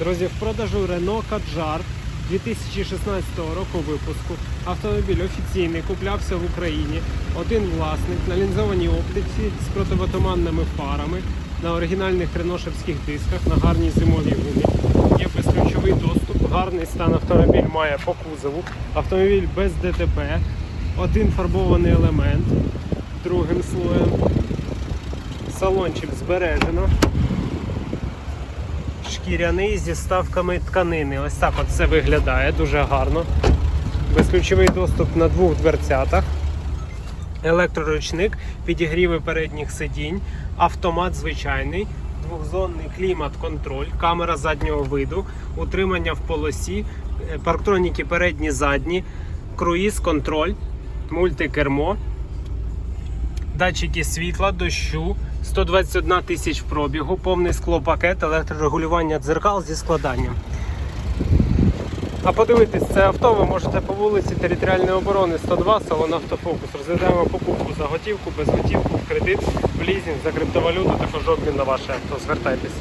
Друзі, в продажу Renault Kadjar 2016 року випуску. Автомобіль офіційний, куплявся в Україні. Один власник на лінзованій оптиці з противотуманними фарами, на оригінальних реношевських дисках, на гарній зимовій гумі. Є безключовий доступ, гарний стан автомобіль має по кузову. Автомобіль без ДТП, один фарбований елемент другим слоєм. Салончик збережено шкіряний зі ставками тканини. Ось так от це виглядає дуже гарно. Безключовий доступ на двох дверцятах. Електроручник, підігріви передніх сидінь, автомат звичайний, двохзонний клімат-контроль, камера заднього виду, утримання в полосі, е, парктроніки передні задні, круїз контроль, мультикермо, датчики світла, дощу, 121 тисяч пробігу, повний склопакет, електрорегулювання дзеркал зі складанням. А подивитись це авто ви можете по вулиці Територіальної оборони 102, салон Автофокус. Розглядаємо покупку за готівку, без готівку, в кредит, в лізінг, за криптовалюту, також обмін на ваше авто. Звертайтесь.